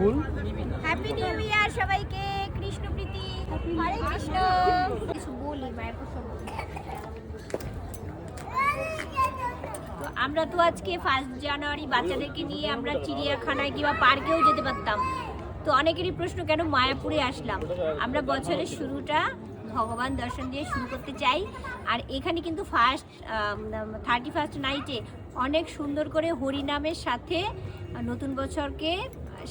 ফুল। Happy new year সবাইকে, কৃষ্ণ প্রীতি, হরে কৃষ্ণ। কিছু বলি তো আমরা তো আজকে ফার্স্ট জানুয়ারি বাচ্চাদেরকে নিয়ে আমরা চিড়িয়াখানায় কিংবা পার্কেও যেতে পারতাম। তো অনেকেরই প্রশ্ন, কেন মায়াপুরে আসলাম? আমরা বছরের শুরুটা ভগবান দর্শন দিয়ে শুরু করতে চাই। আর এখানে কিন্তু ফার্স্ট থার্টি ফার্স্ট নাইটে অনেক সুন্দর করে হরিনামের সাথে নতুন বছরকে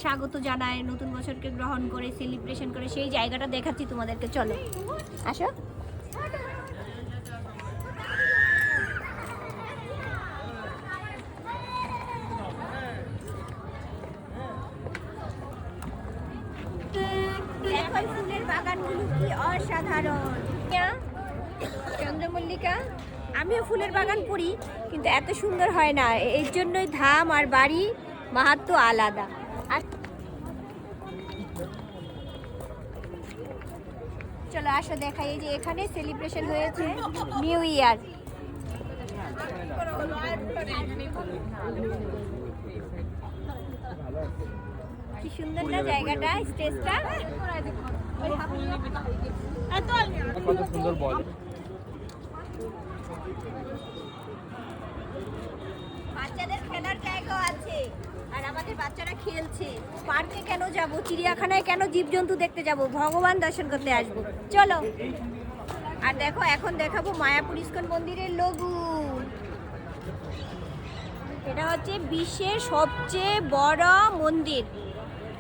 স্বাগত জানায় নতুন বছরকে গ্রহণ করে সেলিব্রেশন করে, সেই জায়গাটা দেখাচ্ছি তোমাদেরকে, চলো। আসো। ফুলের কি অসাধারণ। চন্দ্রমল্লিকা, আমিও ফুলের বাগান করি, কিন্তু এত সুন্দর হয় না। এর জন্যই ধাম আর বাড়ি মাহাত্ম আলাদা আর চলো আসো দেখাই এই যে এখানে সেলিব্রেশন হয়েছে নিউ ইয়ার কি সুন্দর না জায়গাটা স্টেজটা? কত সুন্দর বল। বাচ্চাদের খেলার আমাদের বাচ্চারা খেলছে। পার্কে কেন যাব? চিড়িয়াখানায় কেন জীবজন্তু দেখতে যাব? ভগবান দর্শন করতে আসব। চলো। আর দেখো, এখন দেখাবো মায়াপুর ইস্কন মন্দিরের লঘু এটা হচ্ছে বিশ্বের সবচেয়ে বড় মন্দির।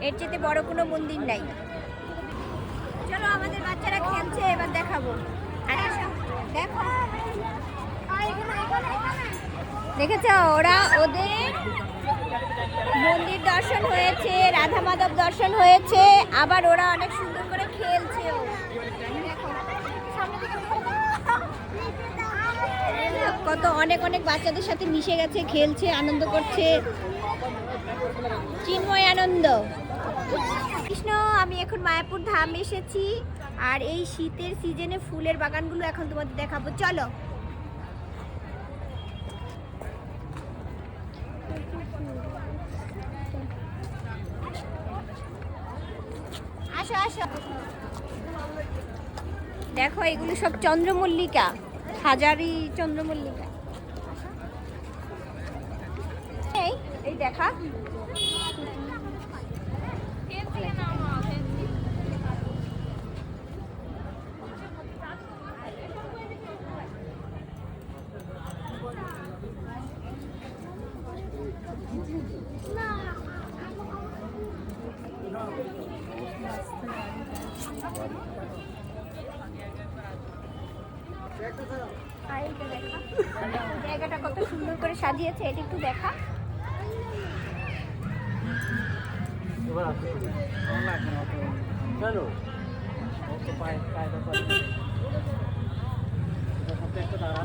এর চেয়ে বড় কোনো মন্দির নাই। চলো, আমাদের বাচ্চারা খেলছে, এবার দেখাবো। দেখো। দেখেছ? ওরা ওদের মন্দির দর্শন হয়েছে, রাধা মাধব দর্শন হয়েছে, আবার ওরা অনেক সুন্দর করে খেলছে। কত অনেক অনেক বাচ্চাদের সাথে মিশে গেছে, খেলছে, আনন্দ করছে। চিন্ময় আনন্দ। কৃষ্ণ, আমি এখন মায়াপুর ধাম এসেছি, আর এই শীতের সিজনে ফুলের বাগানগুলো এখন তোমাদের দেখাবো। চলো। দেখো এগুলো সব চন্দ্রমল্লিকা। হাজারি চন্দ্রমল্লিকা। এই এই দেখা এইটা দেখা জায়গাটা কত সুন্দর করে সাজিয়েছে এটা একটু দেখা। চলো। ওকে পায়ে পায়ে দাঁড়া